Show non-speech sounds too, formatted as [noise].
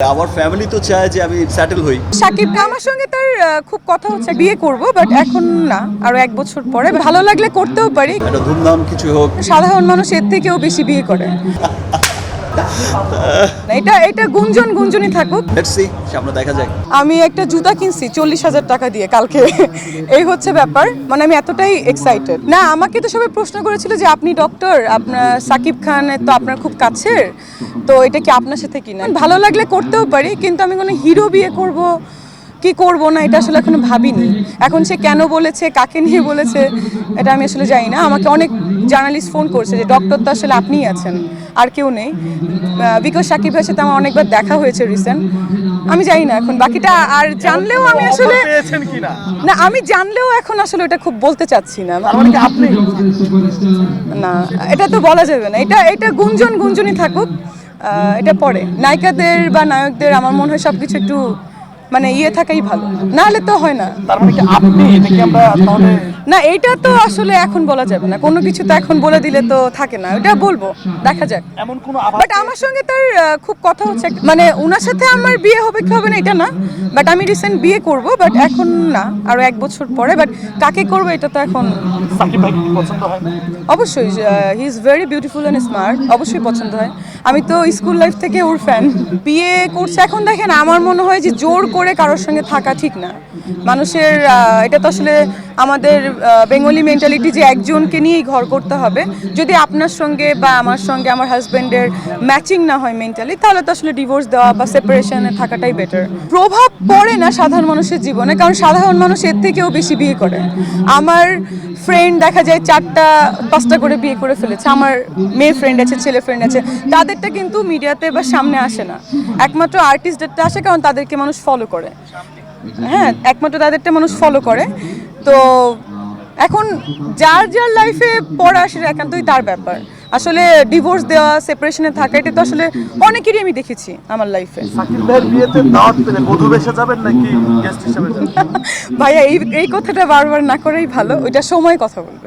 আমার ফ্যামিলি তো চায় যে আমি সেটেল হই। সাকিব আমার সঙ্গে তার খুব কথা হচ্ছে বিয়ে করব বাট এখন না আরও এক বছর পরে। ভালো লাগলে করতেও পারি। একটা ধুমধাম কিছু হোক। সাধারণ মানুষ এর থেকেও বেশি বিয়ে করে। [laughs] এটা এটা গুঞ্জন গুঞ্জনই থাকুক। লেটস সি সামনে দেখা যাক। আমি একটা জুতা কিনছি চল্লিশ হাজার টাকা দিয়ে কালকে। এই হচ্ছে ব্যাপার মানে আমি এতটাই এক্সাইটেড না আমাকে তো সবাই প্রশ্ন করেছিল যে আপনি ডক্টর আপনার সাকিব খান তো আপনার খুব কাছের তো এটা কি আপনার সাথে কিনা? ভালো লাগলে করতেও পারি কিন্তু আমি কোনো হিরো বিয়ে করব কি করব না এটা আসলে এখনও ভাবিনি। এখন সে কেন বলেছে কাকে নিয়ে বলেছে এটা আমি আসলে জানি না। আমাকে অনেক জার্নালিস্ট ফোন করছে যে ডক্টর তো আসলে আপনিই আছেন আর কেউ নেই। বিকজ সাকিব ভাইয়ের সাথে আমার অনেকবার দেখা হয়েছে রিসেন্ট আমি জানি না এখন বাকিটা আর জানলেও আমি আসলে না আমি জানলেও এখন আসলে এটা খুব বলতে চাচ্ছি না। মানে আপনি? না এটা তো বলা যাবে না। এটা এটা গুঞ্জন গুঞ্জনই থাকুক। এটা পরে। নায়িকাদের বা নায়কদের আমার মনে হয় সবকিছু একটু মানে ইয়ে থাকাই ভালো। না হলে তো হয় না। তার মানে কি আপনি? এটা কি আমরা তাহলে না এটা তো আসলে এখন বলা যাবে না। কোনো কিছু তো এখন বলে দিলে তো থাকে না। এটা বলব দেখা যাক। এমন কোনো বাট আমার সঙ্গে তার খুব কথা হচ্ছে। মানে ওনার সাথে আমার বিয়ে হবে কি হবে না এটা না। বাট আমি রিসেন্ট বিয়ে করব বাট এখন না। আরও এক বছর পরে বাট কাকে করব এটা তো এখন সাকিব ভাই কি পছন্দ হয়? অবশ্যই he is very beautiful and smart অবশ্যই পছন্দ হয়। আমি তো স্কুল লাইফ থেকে ওর ফ্যান বিয়ে করছে এখন দেখেন আমার মনে হয় যে জোর করে কারোর সঙ্গে থাকা ঠিক না। মানুষের এটা তো আসলে আমাদের বেঙ্গলি মেন্টালিটি যে একজনকে নিয়েই ঘর করতে হবে, যদি আপনার সঙ্গে বা আমার সঙ্গে আমার হাজব্যান্ডের ম্যাচিং না হয় মেন্টালি তাহলে তো আসলে ডিভোর্স দেওয়া বা সেপারেশনে থাকাটাই বেটার প্রভাব পড়ে না সাধারণ মানুষের জীবনে, কারণ সাধারণ মানুষ এর থেকেও বেশি বিয়ে করে। আমার ফ্রেন্ড দেখা যায় চারটা, পাঁচটা করে বিয়ে করে ফেলেছে। আমার মেয়ে ফ্রেন্ড আছে, ছেলে ফ্রেন্ড আছে, তাদেরটা কিন্তু মিডিয়াতে বা সামনে আসে না। একমাত্র আর্টিস্টদেরটা আসে, কারণ তাদেরকে মানুষ ফলো করে। হ্যাঁ একমাত্র তাদেরটা মানুষ ফলো করে। তো এখন যার যার লাইফে পড়া সেটা একান্তই তার ব্যাপার। আসলে ডিভোর্স দেওয়া সেপারেশনে থাকা এটা তো আসলে অনেকেরই আমি দেখেছি আমার লাইফে [laughs] ভাইয়া এই এই কথাটা বারবার না করেই ভালো ওইটা সময় কথা বলবে।